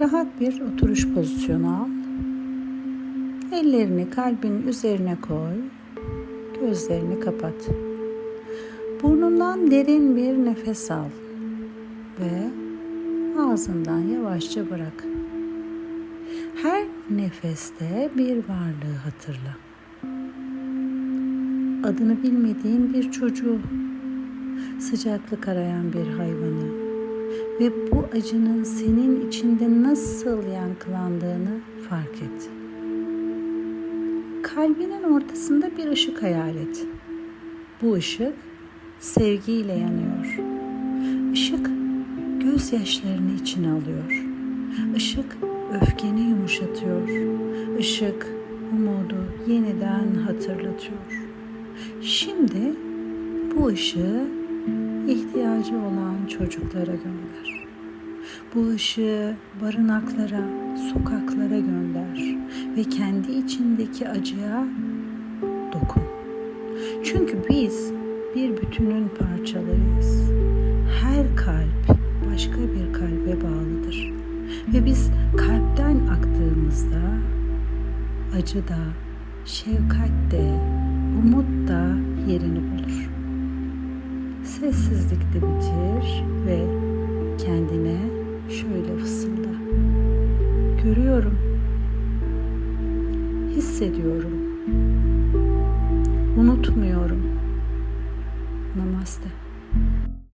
Rahat bir oturuş pozisyonu al. Ellerini kalbin üzerine koy. Gözlerini kapat. Burnundan derin bir nefes al ve ağzından yavaşça bırak. Her nefeste bir varlığı hatırla. Adını bilmediğin bir çocuğu, sıcaklık arayan bir hayvanı ve bu acının senin içinde nasıl yankılandığını fark et. Kalbinin ortasında bir ışık hayal et. Bu ışık sevgiyle yanıyor. Işık gözyaşlarını içine alıyor. Işık öfkeni yumuşatıyor. Işık umudu yeniden hatırlatıyor. Şimdi bu ışığı ihtiyacı olan çocuklara gönder. Bu ışığı barınaklara, sokaklara gönder ve kendi içindeki acıya dokun. Çünkü biz bir bütünün parçalarıyız. Her kalp başka bir kalbe bağlıdır. Ve biz kalpten aktığımızda acı da, şefkat de, umut da yerini bulur. Sessizlikte bitir ve kendine şöyle fısılda. Görüyorum, hissediyorum, unutmuyorum. Namaste.